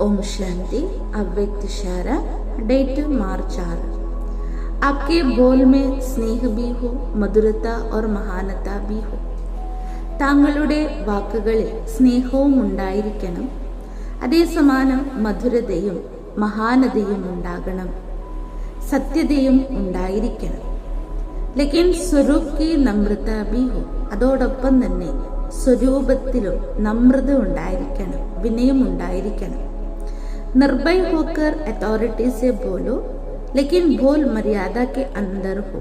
Om Shanti അവ്യക്തിശാല date मार्च चार आपके बोल में സ്നേഹ ബി ഹോ മധുരത ഓർ മഹാനത ബി ഹോ താങ്കളുടെ വാക്കുകളിൽ സ്നേഹവും ഉണ്ടായിരിക്കണം. അതേ സമാനം മധുരതയും മഹാനതയും ഉണ്ടാകണം. സത്യതയും ഉണ്ടായിരിക്കണം. ലക്കിൻ സ്വരൂപ് കി നമ്രത ബി ഹോ അതോടൊപ്പം തന്നെ സ്വരൂപത്തിലും നമ്രത ഉണ്ടായിരിക്കണം വിനയം ഉണ്ടായിരിക്കണം. നിർഭയ ഹോക്കർ അതോറിറ്റി से बोलो लेकिन बोल मर्यादा के अंदर हो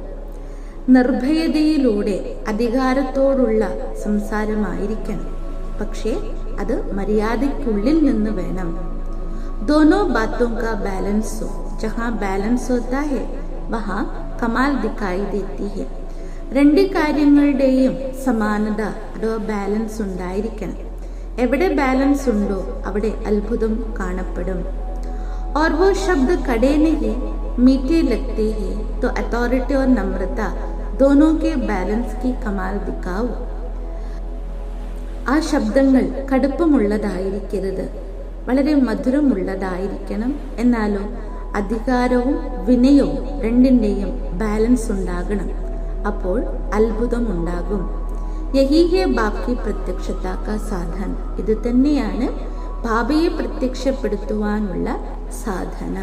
നിർഭയതയിലൂടെ അധികാരത്തോടുള്ള സംസാരമായിരിക്കണം പക്ഷേ അത് മര്യാദയ്ക്കുള്ളിൽ നിന്ന് വേണം दोनों बातों का बैलेंस हो जहाँ बैलेंस होता है वहाँ കമാൽ ദിക്കായി देती है രണ്ട് കാര്യങ്ങളുടെയും സമാനത അഥവാ ബാലൻസ് ഉണ്ടായിരിക്കണം എവിടെ ബാലൻസ് ഉണ്ടോ അവിടെ അത്ഭുതം കാണപ്പെടും और वो शब्द कड़े नहीं मीठे लगते हैं तो अथॉरिटी और नम्रता दोनों के बैलेंस की कमाल दिखाओ ആ ശബ്ദങ്ങൾ കടുപ്പമുള്ളതായിരിക്കരുത് വളരെ മധുരമുള്ളതായിരിക്കണം എന്നാലോ അധികാരവും വിനയവും രണ്ടിൻ്റെയും ബാലൻസ് ഉണ്ടാകണം അപ്പോൾ അത്ഭുതം ഉണ്ടാകും യഹീഹെ ബാക്കി പ്രത്യക്ഷത്താക്ക സാധന. ഇത് തന്നെയാണ് ബാബയെ പ്രത്യക്ഷപ്പെടുത്തുവാനുള്ള സാധന.